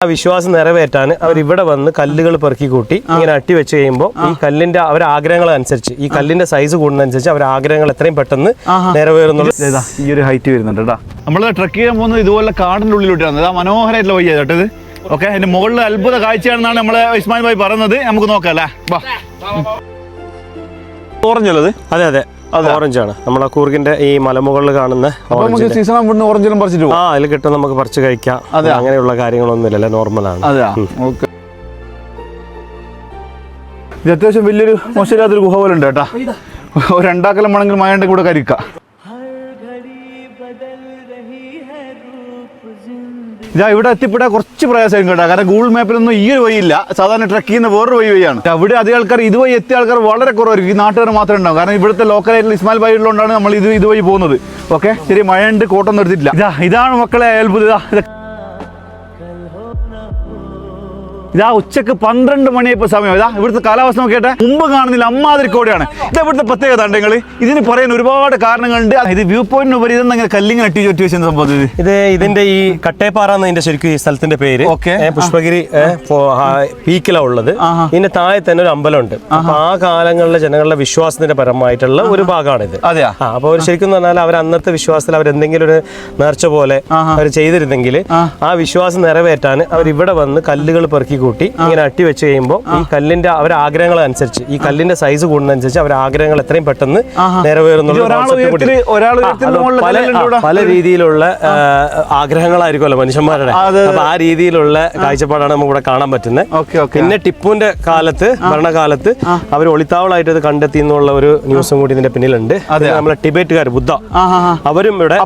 ആ വിശ്വാസം നിറവേറ്റാൻ അവർ ഇവിടെ വന്ന് കല്ലുകൾ പെറുക്കി കൂട്ടി ഇങ്ങനെ അട്ടി വെച്ച് കഴിയുമ്പോൾ ഈ കല്ലിന്റെ അവരെ ആഗ്രഹങ്ങൾ അനുസരിച്ച് ഈ കല്ലിന്റെ സൈസ് കൂടുന്നതനുസരിച്ച് അവരെ ആഗ്രഹങ്ങൾ എത്രയും പെട്ടെന്ന് നിറവേറുന്നുള്ളൂ ഇതാ ഈ ഒരു ഹൈറ്റ് വരുന്നുണ്ട് കേട്ടോ നമ്മൾ ട്രക്ക് ചെയ്യാൻ പോകുന്നത് ഇതുപോലെ കാടിന്റെ ഉള്ളിലോട്ടാണ്. ഇതാ മനോഹരമായിട്ടുള്ള വഴി കേട്ടോ ഇത്. ഓക്കെ അതിന്റെ മുകളിൽ അത്ഭുത കാഴ്ചയാണെന്നാണ് നമ്മളെ ഇസ്മായിൽ ഭായി പറയുന്നത് നമുക്ക് നോക്കാം അല്ലേ? വാ. ഓറഞ്ച് അതെ അതെ. ഓറഞ്ച് ആണ് നമ്മളെ കൂർഗിന്റെ ഈ മലമുകളിൽ കാണുന്ന നമുക്ക് സീസൺ ആകുമ്പോൾ ഓറഞ്ചെല്ലാം പറിച്ചിട്ട് പോകും ആ അതിൽ കിട്ടും. നമുക്ക് പറിച്ചു കഴിക്കാം. അതെ അങ്ങനെയുള്ള കാര്യങ്ങളൊന്നുമില്ലല്ലോ നോർമലാണ് നോർമൽ ഓക്കെ. ഇത് അത്യാവശ്യം വലിയൊരു മോശമില്ലാത്തൊരു ഗുഹ പോലെ ഉണ്ട് കേട്ടാ. ഒരു രണ്ടാക്കലം വേണമെങ്കിൽ മഴ കൂടെ കരിക്കാം. ഇതാ ഇവിടെ എത്തിപ്പെടാൻ കുറച്ച് പ്രയാസമായിരിക്കും കേട്ടോ. കാരണം ഗൂഗിൾ മാപ്പിലൊന്നും ഈ ഒരു വഴിയില്ല. സാധാരണ ട്രക്ക് ചെയ്യുന്ന വേറൊരു വഴി വഴിയാണ്. അവിടെ അധികം ആൾക്കാർ ഇതുവഴി എത്തിയ ആൾക്കാർ വളരെ കുറവായിരിക്കും. ഈ നാട്ടുകാർ മാത്രമേ ഉണ്ടാവും. കാരണം ഇവിടുത്തെ ലോക്കലായിട്ടുള്ള ഇസ്മാൽ ബൈ ഉള്ളതുകൊണ്ടാണ് നമ്മൾ ഇത് ഇതുവഴി പോകുന്നത്. ഓക്കെ ശരി മഴയുണ്ട് കോട്ടൊന്നും എടുത്തിട്ടില്ല. ഇതാ ഇതാണ് മക്കളെ അത്ഭുതം ഇതാ ഉച്ചയ്ക്ക് പന്ത്രണ്ട് മണിയപ്പോ സമയം. ഇതാ ഇവിടുത്തെ കാലാവസ്ഥ നോക്കിയിട്ട്. മുമ്പ് കാണുന്നില്ല അമ്മാതിരി കോടിയാണ്. ഇത് ഇവിടുത്തെ പ്രത്യേകത ഉണ്ട് നിങ്ങൾ ഇതിന് പറയാൻ ഒരുപാട് കാരണങ്ങളുണ്ട്. ഇത് വ്യൂ പോയിന്റിന് ഉപരി ഇതെന്ന് കല്ലിങ്ങനെ അട്ടി ചുറ്റി വെച്ച സംഭവം ഇത്? ഇത് ഇതിന്റെ ഈ കട്ടേപ്പാറ എന്നതിന്റെ ശരിക്കും ഈ സ്ഥലത്തിന്റെ പേര്. ഓക്കേ. പുഷ്പഗിരി പീക്കിലാണ് ഉള്ളത്. ഇതിന്റെ താഴെ തന്നെ ഒരു അമ്പലമുണ്ട്. അപ്പൊ ആ കാലങ്ങളിലെ ജനങ്ങളുടെ വിശ്വാസത്തിന്റെ പരമായിട്ടുള്ള ഒരു ഭാഗമാണ് ഇത് അപ്പൊ ശരിക്കും പറഞ്ഞാൽ അവർ അന്നത്തെ വിശ്വാസത്തിൽ അവർ എന്തെങ്കിലും ഒരു നേർച്ച പോലെ അവർ ചെയ്തിരുന്നെങ്കിൽ ആ. ആ വിശ്വാസം നിറവേറ്റാൻ അവർ ഇവിടെ വന്ന് കല്ലുകൾ പെറുക്കി കൂട്ടി ഇങ്ങനെ അട്ടി വെച്ച് കഴിയുമ്പോൾ ഈ കല്ലിന്റെ അവരെ ആഗ്രഹങ്ങൾ അനുസരിച്ച് ഈ കല്ലിന്റെ സൈസ് കൂടുന്നതനുസരിച്ച് അവരുടെ ആഗ്രഹങ്ങൾ എത്രയും പെട്ടെന്ന്. നിറവേറുന്നുള്ള പല. പല രീതിയിലുള്ള ആഗ്രഹങ്ങളായിരിക്കുമല്ലോ മനുഷ്യന്മാരുടെ. അപ്പൊ ആ രീതിയിലുള്ള കാഴ്ചപ്പാടാണ് നമുക്ക് ഇവിടെ കാണാൻ പറ്റുന്നത്. Okay okay. പിന്നെ ടിപ്പുവിന്റെ കാലത്ത് ഭരണകാലത്ത് അവർ ഒളിത്താവളായിട്ട് ഇത് കണ്ടെത്തി എന്നുള്ള ഒരു ന്യൂസും കൂടി ഇതിന്റെ പിന്നിലുണ്ട്. നമ്മളെ ടിബേറ്റുകാർ ബുദ്ധ. അവരും ഇവിടെ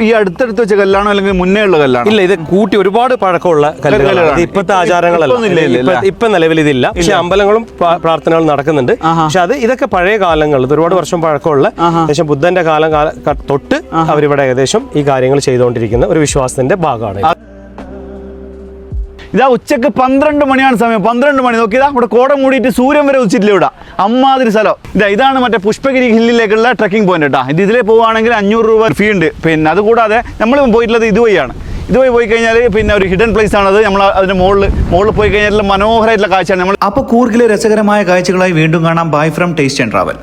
ഈ- അടുത്തടുത്ത് വെച്ച കല്ലാണോ അല്ലെങ്കിൽ മുന്നേ ഉള്ള കല്ലാണോ? ഇല്ല ഇത് കൂട്ടി ഒരുപാട് പഴക്കമുള്ള കല്ലുകളാണ്. ഇപ്പോഴത്തെ ഇല്ല, ഇപ്പൊ- ഇപ്പൊ നിലവിൽ ഇതില്ല. പക്ഷെ അമ്പലങ്ങളും പ്രാർത്ഥനകളും നടക്കുന്നുണ്ട്. പക്ഷെ അത് ഇതൊക്കെ പഴയ കാലങ്ങളിൽ ഒരുപാട് വർഷം പഴക്കമുള്ള. ഏകദേശം ബുദ്ധന്റെ കാലം തൊട്ട് അവരിവിടെ ഏകദേശം ഈ കാര്യങ്ങൾ ചെയ്തുകൊണ്ടിരിക്കുന്ന ഒരു വിശ്വാസത്തിന്റെ ഭാഗമാണ് ഇതാ. ഉച്ചയ്ക്ക് പന്ത്രണ്ട് മണിയാണ് സമയം. പന്ത്രണ്ട് മണി. നോക്കിയതാ ഇവിടെ കോട മൂടിയിട്ട് സൂര്യൻ വരെ ഉച്ചിട്ടില്ല ഇവിടെ. അമ്മാതിരി സ്ഥലം. ഇതാ ഇതാണ് മറ്റേ പുഷ്പഗിരി ഹില്ലിലേക്കുള്ള ട്രക്കിംഗ് പോയിന്റ് കേട്ടോ. ഇത് ഇതിലേ പോവുകയാണെങ്കിൽ അഞ്ഞൂറ് രൂപ ഫീ ഉണ്ട്. പിന്നെ അതുകൂടാതെ നമ്മൾ പോയിട്ടുള്ളത് ഇതുവഴിയാണ്. ഇതുവഴി പോയി കഴിഞ്ഞാൽ പിന്നെ ഒരു ഹിഡൻ പ്ലേസ് ആണത്. നമ്മൾ അതിന് മുകളിൽ മുകളിൽ പോയി കഴിഞ്ഞാൽ മനോഹരമായിട്ടുള്ള കാഴ്ചയാണ്. നമ്മൾ അപ്പോൾ കൂർഗിലെ രസകരമായ കാഴ്ചകളായി വീണ്ടും കാണാം bye from taste and travel